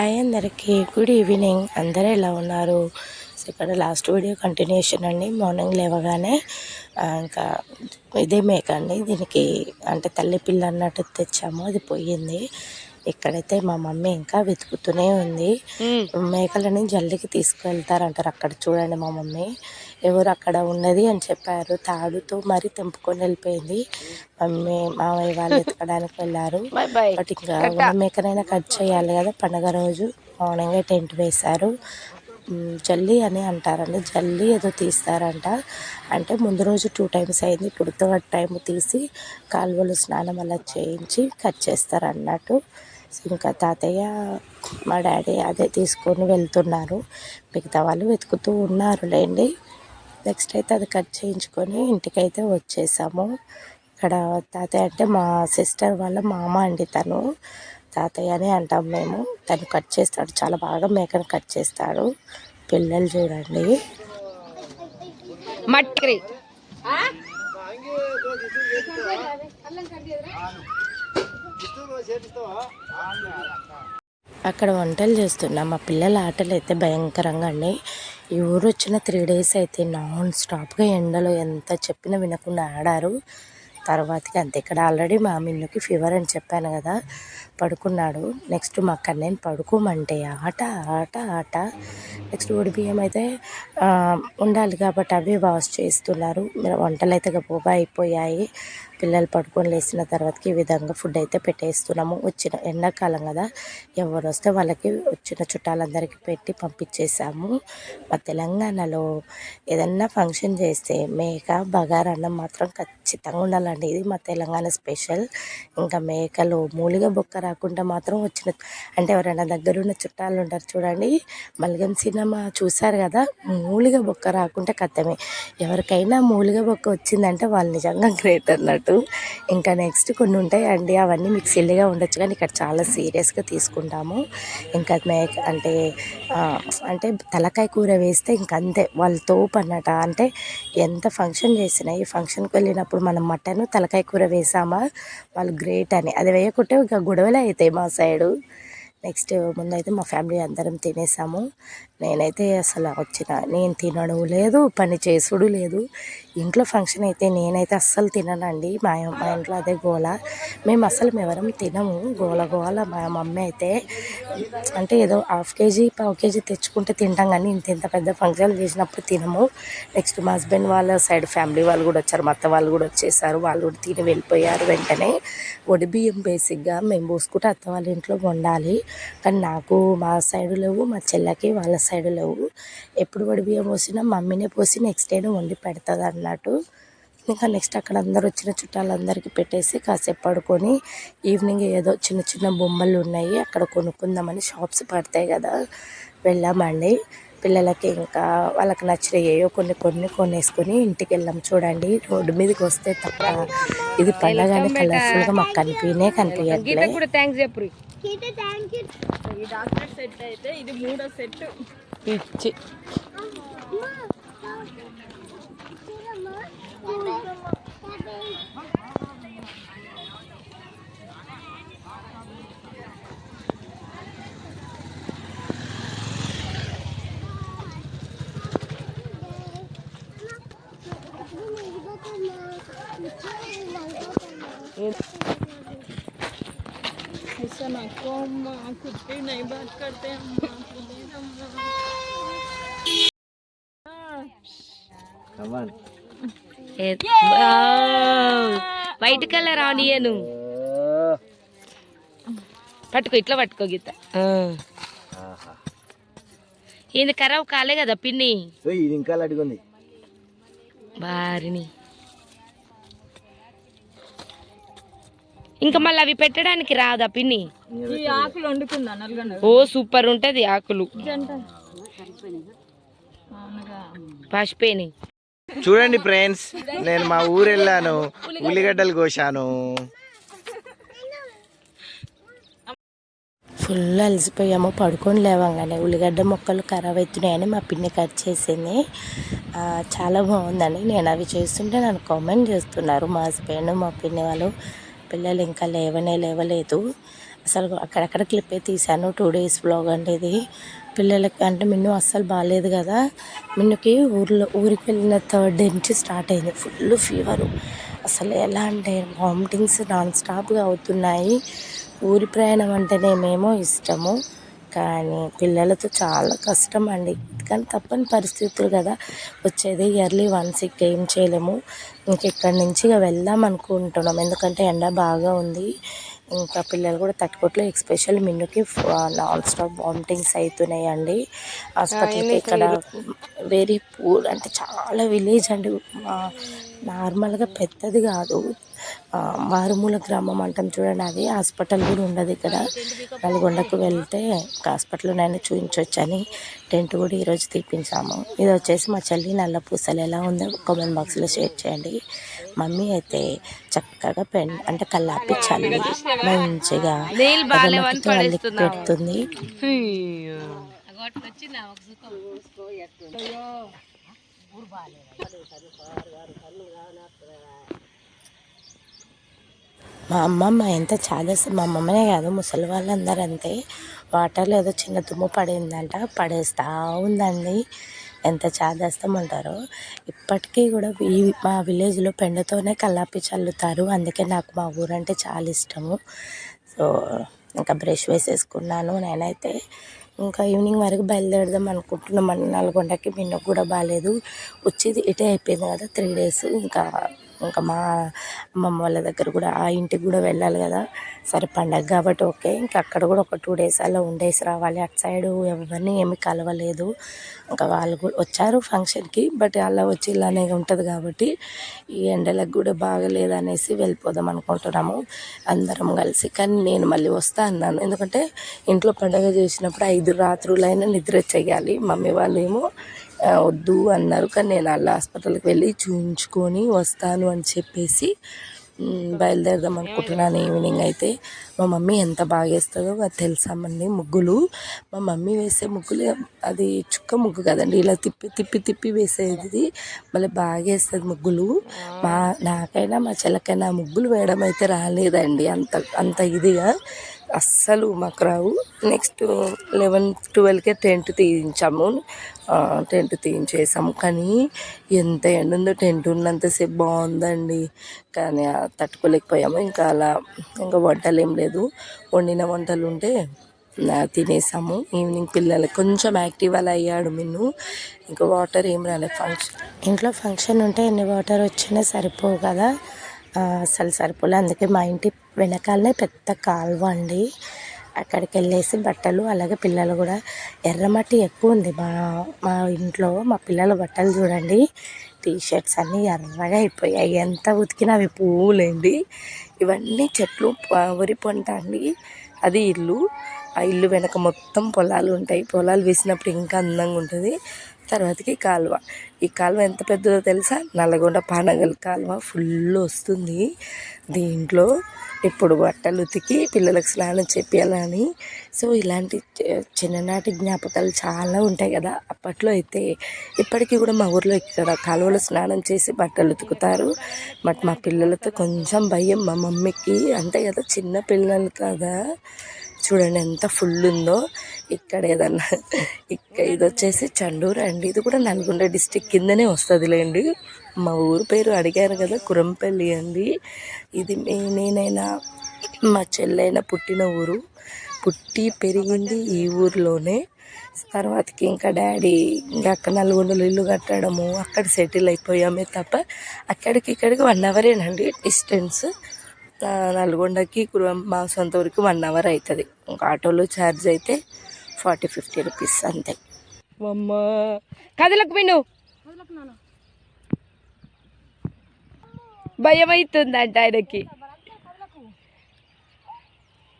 Hi అందరికీ good evening అందరూ ఎలా ఉన్నారు? సో ఇక్కడ లాస్ట్ వీడియో కంటిన్యూషన్ అండి. మార్నింగ్ లేవగానే ఇంకా ఇదే మేక అండి. దీనికి అంటే తల్లి పిల్ల అన్నట్టు తెచ్చాము. అది పోయింది. ఇక్కడైతే మా మమ్మీ ఇంకా వెతుకుతూనే ఉంది. మేకలని జల్లికి తీసుకువెళ్తారంటారు అక్కడ చూడండి మా మమ్మీ. ఎవరు అక్కడ ఉన్నది అని చెప్పారు. తాడుతో మరి తెంపుకొని వెళ్ళిపోయింది. మమ్మీ మామయ్య వాళ్ళు ఎత్తుకడానికి వెళ్ళారు. బట్ ఇంకా ఉన్న మేకనైనా కట్ చేయాలి కదా. పండగ రోజు మార్నింగ్ టెంట్ వేశారు. జల్లి అని అంటారండి. జల్లి ఏదో తీస్తారంట. అంటే ముందు రోజు టూ టైమ్స్ అయింది. ఇప్పుడు థర్డ్ టైం తీసి కాలువలు స్నానం అలా చేయించి కట్ చేస్తారు అన్నట్టు సో ఇంకా తాతయ్య మా డాడీ అదే తీసుకొని వెళ్తున్నారు. మిగతా వాళ్ళు వెతుకుతూ ఉన్నారు లేండి నెక్స్ట్ అయితే అది కట్ చేయించుకొని ఇంటికైతే వచ్చేసాము. ఇక్కడ తాతయ్య అంటే మా సిస్టర్ వాళ్ళ మామ అండి తను. తాతయ్య అని అంటాం మేము. తను కట్ చేస్తాడు. చాలా బాగా మేకను కట్ చేస్తాడు. పిల్లలు చూడండి. అక్కడ వంటలు చేస్తున్నాం. మా పిల్లల ఆటలు అయితే భయంకరంగా అండి ఈ ఊరు వచ్చిన త్రీ డేస్ అయితే నాన్ స్టాప్గా ఎండలో ఎంత చెప్పినా వినకుండా ఆడారు. తర్వాతకి అంతే ఇక్కడ ఆల్రెడీ మా మిన్నుకి ఫీవర్ అని చెప్పాను కదా పడుకున్నాడు. నెక్స్ట్ మా కన్నయ్యని పడుకోమంటే ఆట ఆట ఆట. నెక్స్ట్ ఉడిబియ్యం అయితే ఉండాలి కాబట్టి అవి వాష్ చేస్తున్నారు. వంటలు అయితే గొప్పగా అయిపోయాయి. పిల్లలు పడుకొని లేచిన తర్వాతకి ఈ విధంగా ఫుడ్ అయితే పెట్టేస్తున్నాము. వచ్చిన ఎండాకాలం కదా ఎవరు వస్తే వాళ్ళకి వచ్చిన చుట్టాలందరికీ పెట్టి పంపించేసాము మా తెలంగాణలో ఏదన్నా ఫంక్షన్ చేస్తే మేక బగారన్నం మాత్రం ఖచ్చితంగా ఉండాలండి. ఇది మా తెలంగాణ స్పెషల్ ఇంకా మేకలు మూలిగా బొక్క రాకుండా మాత్రం వచ్చిన అంటే ఎవరైనా దగ్గరున్న చుట్టాలు ఉంటారు చూడండి. మల్గం సినిమా చూశారు కదా మూలిగా బొక్క రాకుంటే కథమే. ఎవరికైనా మూలిగా బొక్క వచ్చిందంటే వాళ్ళు నిజంగా గ్రేట్ అన్నట్టు. ఇంకా నెక్స్ట్ కొన్ని ఉంటాయి అండి అవన్నీ మీకు సిల్లిగా ఉండొచ్చు కానీ ఇక్కడ చాలా సీరియస్గా తీసుకుంటాము. ఇంకా మేక అంటే అంటే తలకాయ కూర వేస్తే ఇంక అంతే. వాళ్ళు తోపు అన్నట. అంటే ఎంత ఫంక్షన్ చేసినా ఈ ఫంక్షన్కి వెళ్ళినప్పుడు మనం మటన్ తలకాయ కూర వేసామా? వాళ్ళు గ్రేట్ అని. అది వేయకుంటే ఇంకా గొడవలే అవుతాయి మా సైడు నెక్స్ట్ ముందైతే మా ఫ్యామిలీ అందరం తినేసాము. నేనైతే అసలు వచ్చిన నేను తినడం లేదు పని చేసుడు లేదు. ఇంట్లో ఫంక్షన్ అయితే నేనైతే అస్సలు తిననండి. మా మా ఇంట్లో అదే గోల. మేము అసలు ఎవరం తినము. గోల గోల మా మమ్మీ అయితే అంటే ఏదో హాఫ్ కేజీ పావు కేజీ తెచ్చుకుంటే తింటాం కానీ ఇంత ఇంత పెద్ద ఫంక్షన్ చేసినప్పుడు తినము. నెక్స్ట్ మా హస్బెండ్ వాళ్ళ సైడ్ ఫ్యామిలీ వాళ్ళు కూడా వచ్చారు. మా అత్త వాళ్ళు కూడా వచ్చేసారు. వాళ్ళు కూడా తిని వెళ్ళిపోయారు వెంటనే. ఒడి బియ్యం బేసిక్గా మేము పోసుకుంటే అత్త వాళ్ళ ఇంట్లో వండాలి. కానీ నాకు మా సైడ్ లేవు మా చెల్లకి వాళ్ళ సైడ్ లేవు. ఎప్పుడు వడి బియ్యం పోసినా మమ్మీనే పోసి నెక్స్ట్ డేనే వండి పెడుతుంది అన్నట్టు. ఇంకా నెక్స్ట్ అక్కడ అందరు వచ్చిన చుట్టాలందరికీ పెట్టేసి కాసేపు పడుకొని ఈవినింగ్ ఏదో చిన్న చిన్న బొమ్మలు ఉన్నాయి. అక్కడ కొనుక్కుందామని షాప్స్ పడతాయి కదా. వెళ్ళామండి. పిల్లలకి ఇంకా వాళ్ళకి నచ్చిన ఏయో కొన్ని కొన్ని కొనేసుకొని ఇంటికి వెళ్ళాం చూడండి. రోడ్డు మీదకి వస్తే తప్ప ఇది పండగని కలర్ఫుల్గా మాకు కనిపించనే గీత కనిపించట్లే. కూడా థ్యాంక్స్ को अम्मा कुछ भी नहीं बात करते अम्मा प्लीज अम्मा వైట్ కలర్ ఆనియన్ పట్టుకో ఇట్లా పట్టుకో గీత ఆ. ఇది ఖరాబ్ కాలే కదా పిన్ని ఇది ఇంకా లడ్డుకుంది బారిని ఇంకా మళ్ళీ అవి పెట్టడానికి రాదా పిన్ని? ఓ సూపర్ ఉంటది ఆకులు. పసిపోయినాయి. చూడండి ఫ్రెండ్స్ నేను మా ఊరు వెళ్ళాను ఉల్లిగడ్డలు కోసాను ఫుల్ అలసిపోయాము పడుకొని లేవంగానే. ఉల్లిగడ్డ మొక్కలు ఖరాబ్ అవుతున్నాయని మా పిన్ని కట్ చేసింది. చాలా బాగుందండి. నేను అవి చేస్తుంటే నన్ను కామెంట్ చేస్తున్నారు. మా హస్బెండ్ మా పిన్ని వాళ్ళు. పిల్లలు ఇంకా లేవనే లేవలేదు. అసలు అక్కడక్కడ క్లిప్పే తీశాను. టూ డేస్ బ్లాగ్ అంటే ఇది. పిల్లలకి అంటే మిన్ను అస్సలు బాగాలేదు కదా. మిన్నుకి ఊర్లో ఊరికి వెళ్ళిన థర్డ్ డే నుంచి స్టార్ట్ అయింది. ఫుల్ ఫీవరు అసలు ఎలా అంటే వామిటింగ్స్ నాన్ స్టాప్గా అవుతున్నాయి. ఊరి ప్రయాణం అంటేనేమేమో ఇష్టము. కానీ పిల్లలతో చాలా కష్టం అండి కానీ తప్పని పరిస్థితులు కదా. వచ్చేది ఇయర్లీ వన్స్ ఇక ఏం చేయలేము. ఇంక ఇక్కడి నుంచి ఇక వెళ్దాం అనుకుంటున్నాం. ఎందుకంటే ఎండ బాగా ఉంది. ఇంకా పిల్లలు కూడా తట్టుకోవట్లేదు ఎక్స్పెషల్ మిన్నుకి నాన్ స్టాప్ వామిటింగ్స్ అవుతున్నాయండి హాస్పిటల్కి ఇక్కడ వెరీ పూర్ అంటే చాలా విలేజ్ అండి. మా- నార్మల్గా పెద్దది కాదు. మారుమూల గ్రామం అంటాం చూడండి అది హాస్పిటల్ కూడా ఉండదు ఇక్కడ. నల్గొండకు వెళ్తే హాస్పిటల్ నేను చూపించవచ్చని టెంట్ కూడా ఈరోజు తీపించాము. ఇది వచ్చేసి మా చెల్లి నల్ల పూసలు ఎలా ఉందో కామెంట్ బాక్స్లో షేర్ చేయండి. మమ్మీ అయితే చక్కగా పెన్ అంటే కల్లాపి చల్లి మంచిగా నీళ్ళు బాగాలేవని అగరబత్తితో అల్లి పెడుతుంది. మా అమ్మమ్మ ఎంత చాలా మా అమ్మమ్మనే కాదు ముసలి వాళ్ళందరూ అంతే వాటర్లో ఏదో చిన్న దుమ్ము పడిందంట పడేస్తూ ఉందండి. ఎంత చాదేస్తామంటారో ఇప్పటికీ కూడా ఈ మా విలేజ్లో పెండతోనే కల్లాపి చల్లుతారు. అందుకే నాకు మా ఊరంటే చాలా ఇష్టము. సో ఇంకా బ్రష్ వేసేసుకున్నాను నేనైతే. ఇంకా ఈవినింగ్ వరకు బయలుదేరదాం అనుకుంటున్నాం. అన్న నల్గొండకి మిన్నకు కూడా బాగాలేదు వచ్చేది ఇటే అయిపోయింది కదా త్రీ డేస్. ఇంకా ఇంకా మా అమ్మమ్మ వాళ్ళ దగ్గర కూడా ఆ ఇంటికి కూడా వెళ్ళాలి కదా. సరే పండగ కాబట్టి ఓకే. ఇంకా అక్కడ కూడా ఒక టూ డేస్ అలా ఉండేసి రావాలి. అటు సైడ్ ఎవరిని ఏమి కలవలేదు. ఇంకా వాళ్ళు కూడా వచ్చారు ఫంక్షన్కి బట్ అలా వచ్చి ఇలానే ఉంటుంది కాబట్టి ఈ ఎండలకు కూడా బాగలేదు అనేసి వెళ్ళిపోదాం అనుకుంటున్నాము. అందరం కలిసి. కానీ నేను మళ్ళీ వస్తా అన్నాను. ఎందుకంటే ఇంట్లో పండగ చేసినప్పుడు ఐదు రాత్రులైనా నిద్ర చేయాలి. మమ్మీ వాళ్ళు ఏమో వద్దు అన్నారు. కానీ నేను అలా హాస్పిటల్కి వెళ్ళి చూయించుకొని వస్తాను అని చెప్పేసి బయలుదేరదాం అనుకుంటున్నాను ఈవినింగ్ అయితే. మా మమ్మీ ఎంత బాగా వేస్తుందో అది తెలుసామండి ముగ్గులు. మా మమ్మీ వేసే ముగ్గులు అది చుక్క ముగ్గు కదండి. ఇలా తిప్పి తిప్పి తిప్పి వేసేది. మళ్ళీ బాగా వేస్తుంది ముగ్గులు. మా నాకైనా మా చెల్లకైనా ముగ్గులు వేయడం అయితే రాలేదండి. అంత అంత ఇదిగా. అస్సలు మాకు రావు. నెక్స్ట్ లెవెన్ ట్వెల్వ్కే టెంట్ తీయించాము. టెంట్ తీయించేసాము. కానీ ఎంత ఎండ ఉందో టెంట్ ఉన్నంతసేపు బాగుందండి. కానీ తట్టుకోలేకపోయాము. ఇంకా అలా ఇంకా వంటలు ఏం లేదు. వండిన వంటలు ఉంటే తినేసాము. ఈవినింగ్ పిల్లలు కొంచెం యాక్టివ్ అలా అయ్యాడు మిన్ను. ఇంకా వాటర్ ఏం రాలేదు ఫంక్షన్ ఇంట్లో ఫంక్షన్ ఉంటే ఎన్ని వాటర్ వచ్చినా సరిపోవు కదా. అసలు సరిపోలే. అందుకే మా ఇంటి వెనకాలనే పెద్ద కాలువ అండి. అక్కడికి వెళ్ళేసి బట్టలు అలాగే పిల్లలు కూడా. ఎర్రమట్టి ఎక్కువ ఉంది. మా మా ఇంట్లో మా పిల్లల బట్టలు చూడండి. టీ షర్ట్స్ అన్నీ ఎర్రగా అయిపోయాయి. ఎంత ఉతికినా అవి పువ్వులేండి. ఇవన్నీ చెట్లు వరి పంట అండి. అది ఇల్లు. ఆ ఇల్లు వెనక మొత్తం పొలాలు ఉంటాయి. పొలాలు వేసినప్పుడు ఇంకా అందంగా ఉంటుంది. తర్వాతకి కాలువ. ఈ కాలువ ఎంత పెద్దదో తెలుసా? నల్లగొండ పానగల్ కాలువ ఫుల్ వస్తుంది. దీంట్లో ఇప్పుడు బట్టలు ఉతికి పిల్లలకు స్నానం చేపియాలని సో ఇలాంటి చిన్ననాటి జ్ఞాపకాలు చాలా ఉంటాయి కదా. అప్పట్లో అయితే ఇప్పటికీ కూడా మా ఊర్లో ఇక్కడ కాలువలో స్నానం చేసి బట్టలు ఉతుకుతారు. బట్ మా పిల్లలతో కొంచెం భయం. మా మమ్మీకి అంతే కదా చిన్న పిల్లలు కదా. చూడండి ఎంత ఫుల్ ఉందో ఇక్కడ ఏదన్నా ఇక్కడ ఇది వచ్చేసి చండూరు అండి. ఇది కూడా నల్గొండ డిస్టిక్ కిందనే వస్తుందిలేండి. మా ఊరు పేరు అడిగారు కదా కురంపల్లి అండి. ఇది మే- నేనైనా మా చెల్లైనా పుట్టిన ఊరు. పుట్టి పెరిగింది ఈ ఊరిలోనే. తర్వాతకి ఇంకా డాడీ ఇంకా అక్కడ నల్గొండలో ఇల్లు కట్టడము అక్కడ సెటిల్ అయిపోయామే తప్ప అక్కడికి ఇక్కడికి వన్ అవరేనండి డిస్టెన్స్. నల్గొండకి కురం మా సొంత ఊరికి వన్ అవర్ అవుతుంది ఇంకా ఆటోలో ఛార్జ్ అయితే ఫార్టీ ఫిఫ్టీ రూపీస్ అంతే. అమ్మ. కదలకు విను. భయం అవుతుందంట ఆయనకి.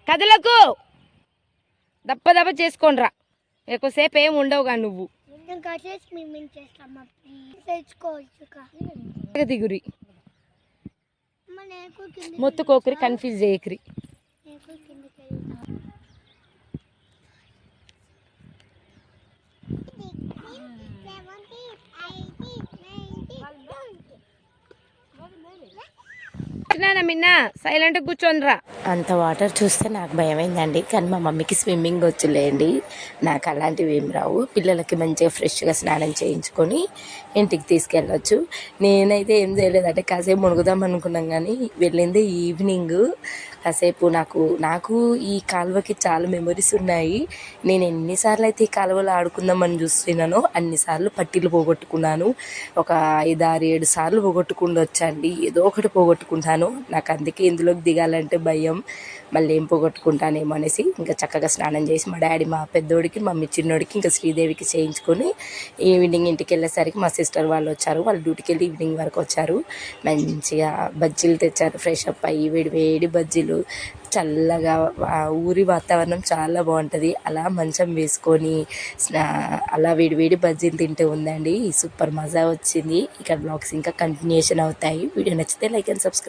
కదలకు. దప్ప దప్ప చేసుకోనరా ఎక్కువసేపు ఏం ఉండవుగా నువ్వు. ఇంకా చేసి మేము ఏం చేస్తాం ప్లీజ్ తెచ్చుకోవచ్చు దిగురి. మొత్తుకోకరి కన్ఫ్యూజ్ చేయకరి. కిందకి చెప్తున్నానా మిన్న సైలెంట్ కూర్చోనరా అంత వాటర్ చూస్తే నాకు భయమైందండి. కానీ మా మమ్మీకి స్విమ్మింగ్ వచ్చులేండి. నాకు అలాంటివి ఏం రావు. పిల్లలకి మంచిగా ఫ్రెష్గా స్నానం చేయించుకొని ఇంటికి తీసుకెళ్ళచ్చు. నేనైతే ఏం చేయలేదంటే కాసేపు మునుగుదాం అనుకున్నాం కానీ వెళ్ళింది ఈవినింగ్. కాసేపు నాకు నాకు ఈ కాలువకి చాలా మెమరీస్ ఉన్నాయి. నేను ఎన్నిసార్లు అయితే ఈ కాలువలో ఆడుకుందామని చూస్తున్నానో అన్నిసార్లు పట్టీలు పోగొట్టుకున్నాను. ఒక ఐదు ఆరు ఏడు సార్లు పోగొట్టుకుండొచ్చండి. ఏదో ఒకటి పోగొట్టుకుంటాను. నాకు అందుకే ఇందులోకి దిగాలంటే భయం. మళ్ళీ ఏం పోగొట్టుకుంటానేమో అనేసి ఇంకా చక్కగా స్నానం చేసి మా డాడీ మా పెద్దోడికి మమ్మీ చిన్నోడికి ఇంకా శ్రీదేవికి చేయించుకొని ఈవినింగ్ ఇంటికి వెళ్ళేసరికి మా సిస్టర్ వాళ్ళు వచ్చారు. వాళ్ళు డ్యూటీకి వెళ్ళి ఈవినింగ్ వరకు వచ్చారు. మంచిగా బజ్జీలు తెచ్చారు ఫ్రెష్ అప్ అయ్యి వేడి వేడి బజ్జీలు. చల్లగా ఊరి వాతావరణం చాలా బాగుంటుంది. అలా మంచం వేసుకొని స్నా అలా వేడి వేడి బజ్జీలు తింటే ఉందండి. సూపర్ మజా వచ్చింది. ఇక్కడ బ్లాగ్స్ ఇంకా కంటిన్యూషన్ అవుతాయి. వీడియో నచ్చితే లైక్ అండ్ సబ్స్క్రైబ్